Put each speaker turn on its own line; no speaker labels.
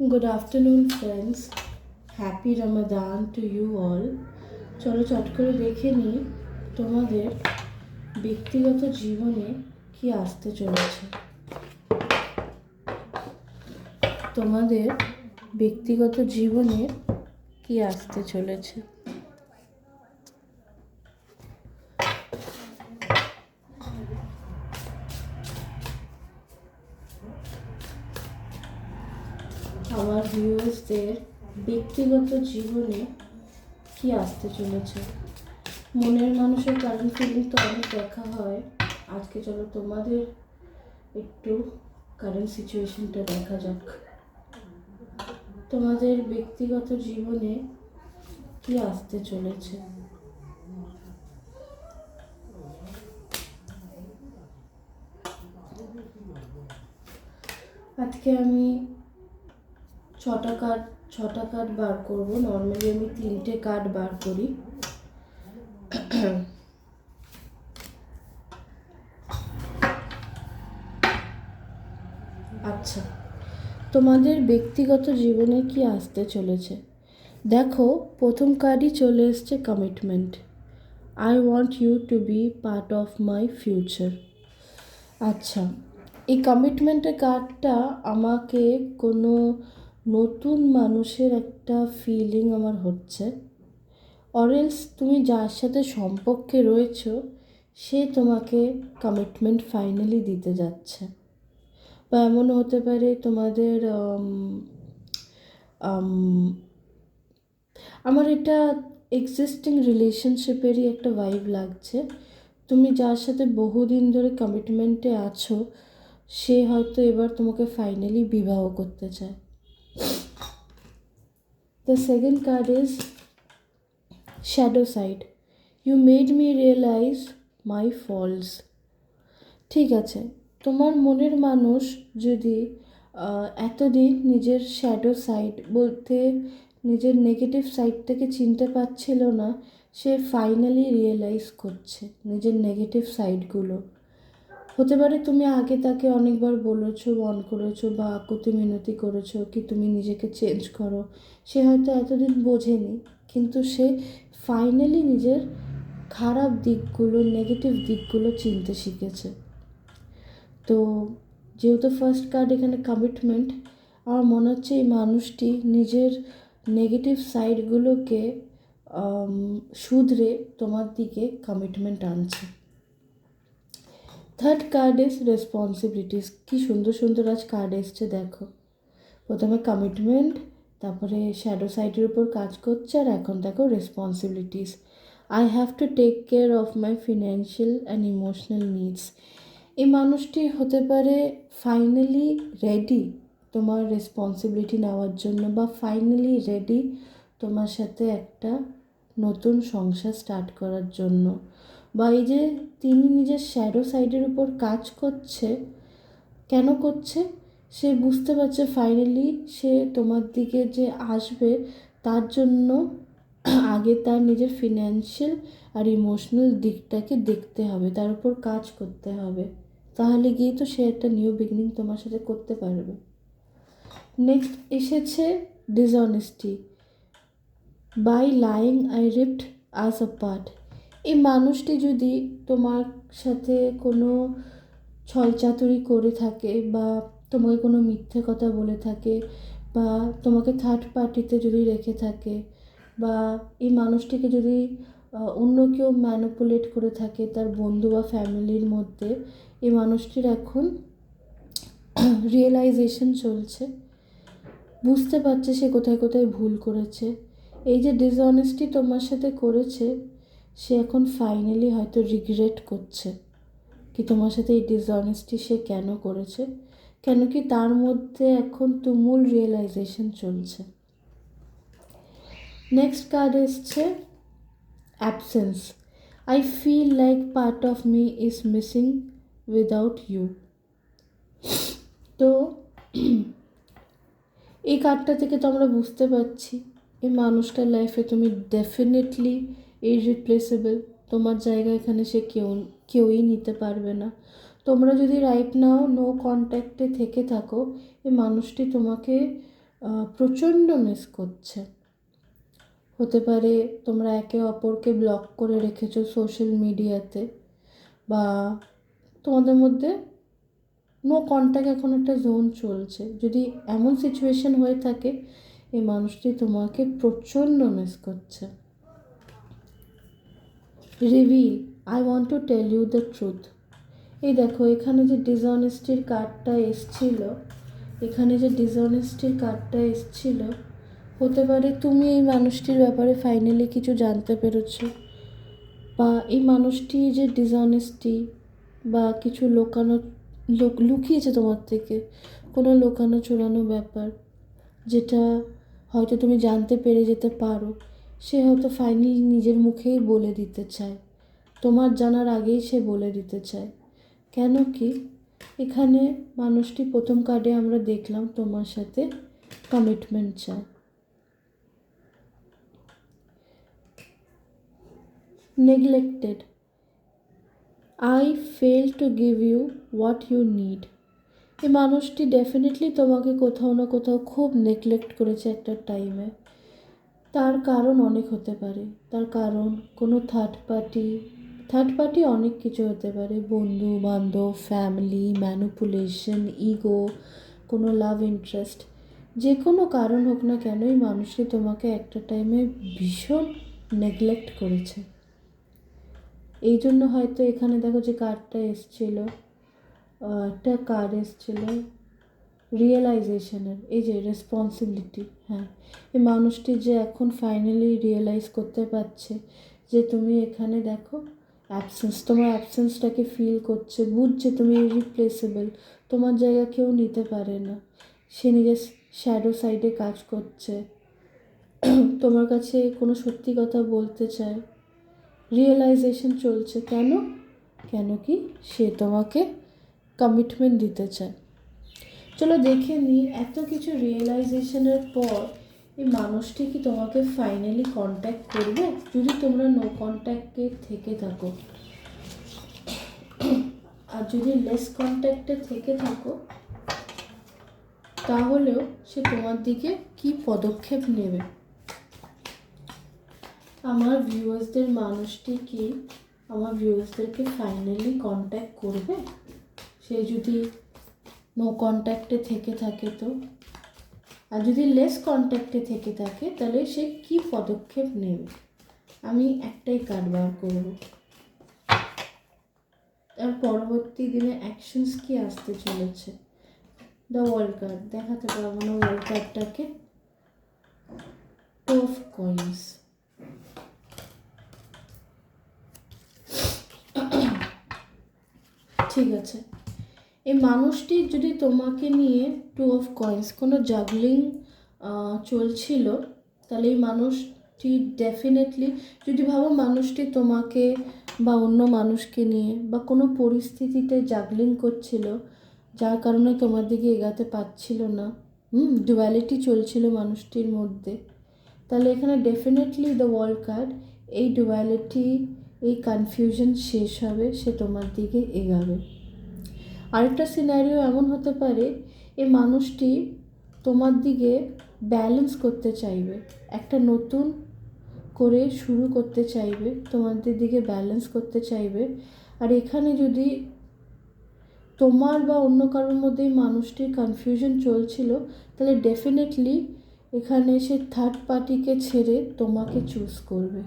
Good afternoon friends happy Ramadan to you all চলো চট করে দেখে নিই তোমাদের ব্যক্তিগত জীবনে কি আসতে চলেছে। তোমাদের ব্যক্তিগত জীবনে কি আসতে চলেছে আমার ভিউয়ার্সদের ব্যক্তিগত জীবনে কি আসতে চলেছে? মনের মানুষের কারণ ফিলিং তো অনেক দেখা হয়। আজকে চলো তোমাদের একটু কারেন্ট সিচুয়েশনটা দেখা যাক। তোমাদের ব্যক্তিগত জীবনে কি আসতে চলেছে? আজকে আমি ছটা কার্ড ছটা কার্ড বার করব। নর্মালি আমি তিনটে কার্ড বার করি। আচ্ছা তোমাদের ব্যক্তিগত জীবনে কি আসতে চলেছে? দেখো, প্রথম কার্ডই চলে এসছে commitment I want you to be part of my future আচ্ছা এই কমিটমেন্টের কার্ডটা আমাকে কোনো নতুন মানুষের একটা ফিলিং আমার হচ্ছে। অরেলস তুমি যার সাথে সম্পর্কে রয়েছো, সে তোমাকে কমিটমেন্ট ফাইনালি দিতে যাচ্ছে। বা এমন হতে পারে তোমাদের আমার এটা এক্সিস্টিং রিলেশনশিপেরই একটা ভাইব লাগছে। তুমি যার সাথে বহুদিন ধরে কমিটমেন্টে আছো, সে হয়তো এবার তোমাকে ফাইনালি বিবাহ করতে চায়। The second card is Shadow Side. You made me realize my faults. ঠিক আছে তোমার মনের মানুষ যদি এতদিন নিজের শ্যাডো সাইড বলতে নিজের নেগেটিভ সাইডটাকে চিনতে পারছিল না, সে ফাইনালি রিয়েলাইজ করছে নিজের নেগেটিভ সাইডগুলো হতে পারে তুমি আগে তাকে অনেকবার বলেছ বন করেছ বা আকুতি মিনতি করেছ কি তুমি নিজেকে চেঞ্জ করো। সে হয়তো এতদিন বোঝেনি, কিন্তু সে ফাইনালি নিজের খারাপ দিকগুলো নেগেটিভ দিকগুলো চিনতে শিখেছে। তো যেহেতু ফার্স্ট কার্ড এখানে কমিটমেন্ট আমার মনে হচ্ছে এই মানুষটি নিজের নেগেটিভ সাইডগুলোকে শুধরে তোমার দিকে কমিটমেন্ট আনছে। থার্ড কার্ড ইজ রেসপন্সিবিলিটিস কী সুন্দর সুন্দর আজ কার্ড এসছে, দেখো। প্রথমে কমিটমেন্ট তারপরে শ্যাডো সাইডের উপর কাজ করছে, আর এখন দেখো responsibilities I have to take care of my financial and emotional needs এই মানুষটি হতে পারে ফাইনালি রেডি তোমার রেসপন্সিবিলিটি নেওয়ার জন্য বা ফাইনালি রেডি তোমার সাথে একটা নতুন সংসার স্টার্ট করার জন্য। বা এই যে তিনি নিজের শ্যাডো সাইডের উপর কাজ করছে, কেন করছে, সে বুঝতে পারছে ফাইনালি সে তোমার দিকে যে আসবে, তার জন্য আগে তার নিজের ফিনান্সিয়াল আর ইমোশনাল দিকটাকে দেখতে হবে, তার উপর কাজ করতে হবে। তাহলে গিয়ে তো সে একটা নিউ বিগিনিং তোমার সাথে করতে পারবে। নেক্সট এসেছে dishonesty by lying I ripped us apart এই মানুষটি যদি তোমার সাথে কোনো ছলচাতুরি করে থাকে বা তোমাকে কোনো মিথ্যে কথা বলে থাকে বা তোমাকে থার্ড পার্টিতে যদি রেখে থাকে বা এই মানুষটিকে যদি অন্য কেউ ম্যানুপুলেট করে থাকে তার বন্ধু বা ফ্যামিলির মধ্যে, এই মানুষটির এখন রিয়েলাইজেশন চলছে। বুঝতে পারছে সে কোথায় কোথায় ভুল করেছে। এই যে ডিসঅনেস্টি তোমার সাথে করেছে সে এখন ফাইনালি হয়তো রিগ্রেট করছে কি তোমার সাথে এই ডিসঅনেস্টি সে কেন করেছে? কেন কি তার মধ্যে এখন তুমুল রিয়েলাইজেশন চলছে? নেক্সট কার্ড এসছে absence I feel like part of me is missing without you তো এই কার্ডটা থেকে তো আমরা বুঝতে পারছি, এই মানুষটার লাইফে তুমি ডেফিনেটলি ইররিপ্লেসেবল তোমার জায়গা এখানে সে কেউ, কেউই নিতে পারবে না। তোমরা যদি রাইট নাও নো কন্ট্যাক্টে থেকে থাকো এই মানুষটি তোমাকে প্রচণ্ড মিস করছে। হতে পারে তোমরা একে অপরকে ব্লক করে রেখেছো সোশ্যাল মিডিয়াতে বা তোমাদের মধ্যে নো কন্ট্যাক্ট এখন একটা জোন চলছে। যদি এমন সিচুয়েশন হয়ে থাকে এই মানুষটি তোমাকে প্রচণ্ড মিস করছে। Reveal I want to tell you the truth এই দেখো, এখানে যে ডিসঅনেস্টির কার্ডটা এসছিল, এখানে যে ডিসঅনেস্টির কার্ডটা এসছিল, হতে পারে তুমি এই মানুষটির ব্যাপারে ফাইনালি কিছু জানতে পেরেছ, বা এই মানুষটি যে ডিসঅনেস্টি বা কিছু লোকানো, লোক, লুকিয়েছে তোমার থেকে, কোনো লোকানো চোরানো ব্যাপার, যেটা হয়তো তুমি জানতে পেরে যেতে পারো। সে হয়তো ফাইনালি নিজের মুখেই বলে দিতে চায়। তোমার জানার আগেই সে বলে দিতে চায়। কেন কি? এখানে মানুষটি প্রথম কার্ডে আমরা দেখলাম তোমার সাথে কমিটমেন্ট চায়। Neglected I fail to give you what you need এই মানুষটি ডেফিনেটলি তোমাকে কোথাও না কোথাও খুব নেগলেক্ট করেছে একটা টাইমে তার কারণ অনেক হতে পারে। তার কারণ কোনো থার্ড পার্টি থার্ড পার্টি অনেক কিছু হতে পারে। বন্ধু, বান্ধব ফ্যামিলি ম্যানুপুলেশন ইগো কোনো লাভ ইন্টারেস্ট যে কোনো কারণ হোক না কেনই এই মানুষটি তোমাকে একটা টাইমে ভীষণ নেগলেক্ট করেছে। এই জন্য হয়তো এখানে দেখো যে কার্ডটা এসছিল একটা কার্ড এসছিল রিয়েলাইজেশনের এই যে রেসপন্সিবিলিটি হ্যাঁ। এই মানুষটি যে এখন ফাইনালি রিয়েলাইজ করতে পারছে যে তুমি এখানে দেখো অ্যাবসেন্স তোমার অ্যাবসেন্সটাকে ফিল করছে, বুঝছে তুমি রিপ্লেসেবল তোমার জায়গা কেউ নিতে পারে না। সে নিজের শ্যাডো সাইডে কাজ করছে। তোমার কাছে কোনো সত্যি কথা বলতে চায়। রিয়েলাইজেশন চলছে কেন? কেন কি সে তোমাকে কমিটমেন্ট দিতে চায়। চলো দেখে নিই এত কিছু রিয়েলাইজেশনের পর এই মানুষটি কি তোমাকে ফাইনালি কন্ট্যাক্ট করবে? যদি তোমরা নো কন্ট্যাক্টে থেকে থাকো। আর যদি লেস কন্ট্যাক্টে থেকে থাকো, তাহলেও সে তোমার দিকে কি পদক্ষেপ নেবে? আমার ভিউয়ার্সদের মানুষটি কি আমার ভিউয়ার্সদেরকে ফাইনালি কন্ট্যাক্ট করবে? সে যদি নো কন্ট্যাক্টে থেকে থাকে তো। আর যদি লেস কন্ট্যাক্টে থেকে থাকে, তাহলে সে কি পদক্ষেপ নেবে? আমি একটাই কার্ড বার করব। আর পরবর্তী দিনে অ্যাকশনস কি আসতে চলেছে? দ্য ওয়ার্ল্ড কার্ড দেখাতে পারব না ওয়ার্ল্ড কার্ডটাকে টু অফ কয়েন্স ঠিক আছে। এই মানুষটি যদি তোমাকে নিয়ে টু অফ কয়েন্স কোনো জাগলিং চলছিল, তাহলে এই মানুষটি ডেফিনেটলি যদি ভাবো মানুষটি তোমাকে বা অন্য মানুষকে নিয়ে বা কোনো পরিস্থিতিতে জাগলিং করছিল, যার কারণে তোমার দিকে এগাতে পারছিল না, হুম ডুয়ালিটি চলছিল মানুষটির মধ্যে, তাহলে এখানে ডেফিনেটলি দ্য ওয়ার্ল্ড কার্ড এই ডুয়ালিটি এই কনফিউশন শেষ হবে, সে তোমার দিকে এগাবে। আরেকটা সিনারিও এমন হতে পারে, এ মানুষটি তোমার দিকে ব্যালেন্স করতে চাইবে, একটা নতুন করে শুরু করতে চাইবে, তোমাদের দিকে ব্যালেন্স করতে চাইবে। আর এখানে যদি তোমার বা অন্য কারোর মধ্যে মানুষটির কনফিউশন চলছিল, তাহলে ডেফিনেটলি এখানে সে থার্ড পার্টিকে ছেড়ে তোমাকে চুজ করবে।